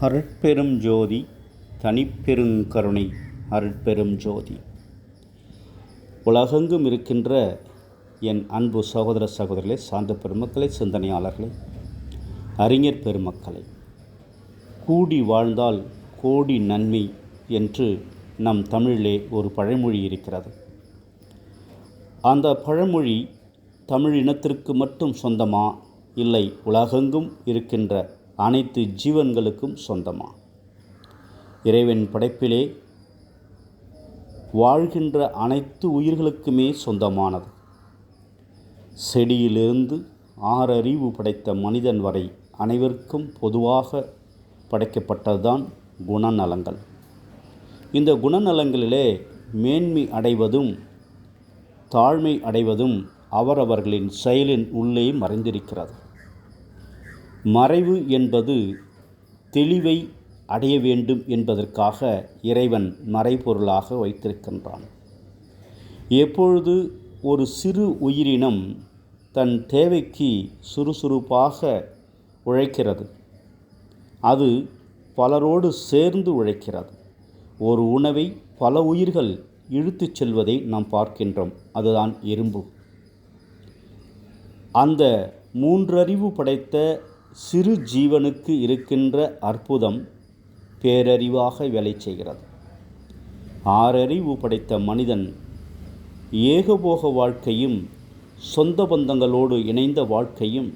அருட்பெரும் ஜோதி தனிப்பெருங்கருணை அருட்பெரும் ஜோதி. உலகெங்கும் இருக்கின்ற என் அன்பு சகோதர சகோதரிகளே சார்ந்த பெருமக்களை சிந்தனையாளர்களே அறிஞர் பெருமக்களை கூடி வாழ்ந்தால் கோடி நன்மை என்று நம் தமிழிலே ஒரு பழமொழி இருக்கிறது. அந்த பழமொழி தமிழ் இனத்திற்கு மட்டும் சொந்தமா? இல்லை உலகெங்கும் இருக்கின்ற அனைத்து ஜீவன்களுக்கும் சொந்தமா? இறைவன் படைப்பிலே வாழ்கின்ற அனைத்து உயிர்களுக்குமே சொந்தமானது. செடியிலிருந்து ஆறறிவு படைத்த மனிதன் வரை அனைவருக்கும் பொதுவாக படைக்கப்பட்டதுதான் குணநலங்கள். இந்த குணநலங்களிலே மேன்மை அடைவதும் தாழ்மை அடைவதும் அவரவர்களின் செயலின் உள்ளே மறைந்திருக்கிறது. மறைவு என்பது தெளிவை அடைய வேண்டும் என்பதற்காக இறைவன் மறைபொருளாக வைத்திருக்கின்றான். எப்பொழுது ஒரு சிறு உயிரினம் தன் தேவைக்கு சுறுசுறுப்பாக உழைக்கிறது அது பலரோடு சேர்ந்து உழைக்கிறது. ஒரு உணவை பல உயிர்கள் இழுத்துச் செல்வதை நாம் பார்க்கின்றோம் அதுதான் எறும்பு. அந்த மூன்றறிவு படைத்த சிறு ஜீவனுக்கு இருக்கின்ற அற்புதம் பேரறிவாக வேலை செய்கிறது. ஆறறிவு படைத்த மனிதன் ஏகபோக வாழ்க்கையும் சொந்த பந்தங்களோடு இணைந்த வாழ்க்கையும்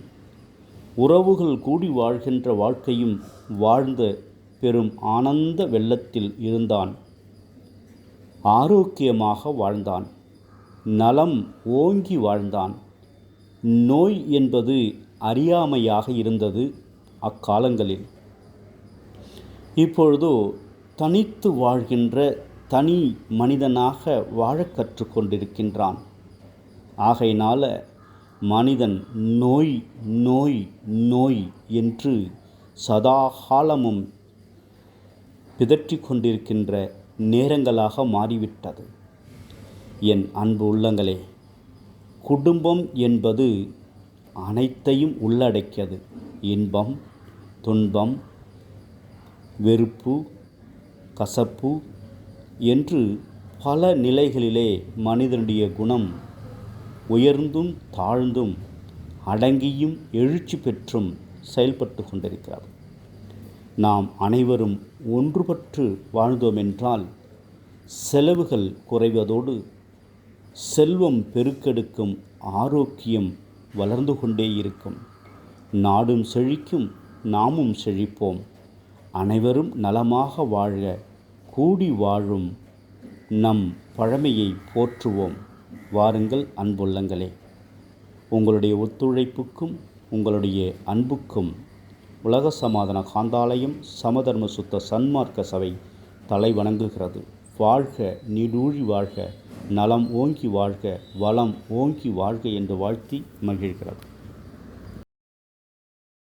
உறவுகள் கூடி வாழ்கின்ற வாழ்க்கையும் வாழ்ந்த பெரும் ஆனந்த வெள்ளத்தில் இருந்தான். ஆரோக்கியமாக வாழ்ந்தான். நலம் ஓங்கி வாழ்ந்தான். நோய் என்பது அறியாமையாக இருந்தது அக்காலங்களில். இப்பொழுதோ தனித்து வாழ்கின்ற தனி மனிதனாக வாழ கற்றுக்கொண்டிருக்கின்றான். ஆகையினால மனிதன் நோய் நோய் நோய் என்று சதாகாலமும் பிதற்றி கொண்டிருக்கின்ற நேரங்களாக மாறிவிட்டது. என் அன்பு உள்ளங்களே குடும்பம் என்பது அனைத்தையும் உள்ளடக்கியது. இன்பம் துன்பம் வெறுப்பு கசப்பு என்று பல நிலைகளிலே மனிதனுடைய குணம் உயர்ந்தும் தாழ்ந்தும் அடங்கியும் எழுச்சி பெற்றும் செயல்பட்டு கொண்டிருக்கிறது. நாம் அனைவரும் ஒன்றுபட்டு வாழ்ந்தோம் என்றால் செலவுகள் குறைவதோடு செல்வம் பெருக்கெடுக்கும் ஆரோக்கியம் வளர்ந்து கொண்டே இருக்கும். நாடும் செழிக்கும் நாமும் செழிப்போம். அனைவரும் நலமாக வாழ கூடி வாழும் நம் பழமையை போற்றுவோம். வாருங்கள் அன்புள்ளங்களே. உங்களுடைய ஒத்துழைப்புக்கும் உங்களுடைய அன்புக்கும் உலக சமாதான காந்தாலயம் சமதர்ம சுத்த சன்மார்க்க சபை தலை வணங்குகிறது. வாழ்க நீடூழி வாழ்க. நலம் ஓங்கி வாழ்க வளம் ஓங்கி வாழ்க என்று வாழ்த்தி மகிழ்கிறது.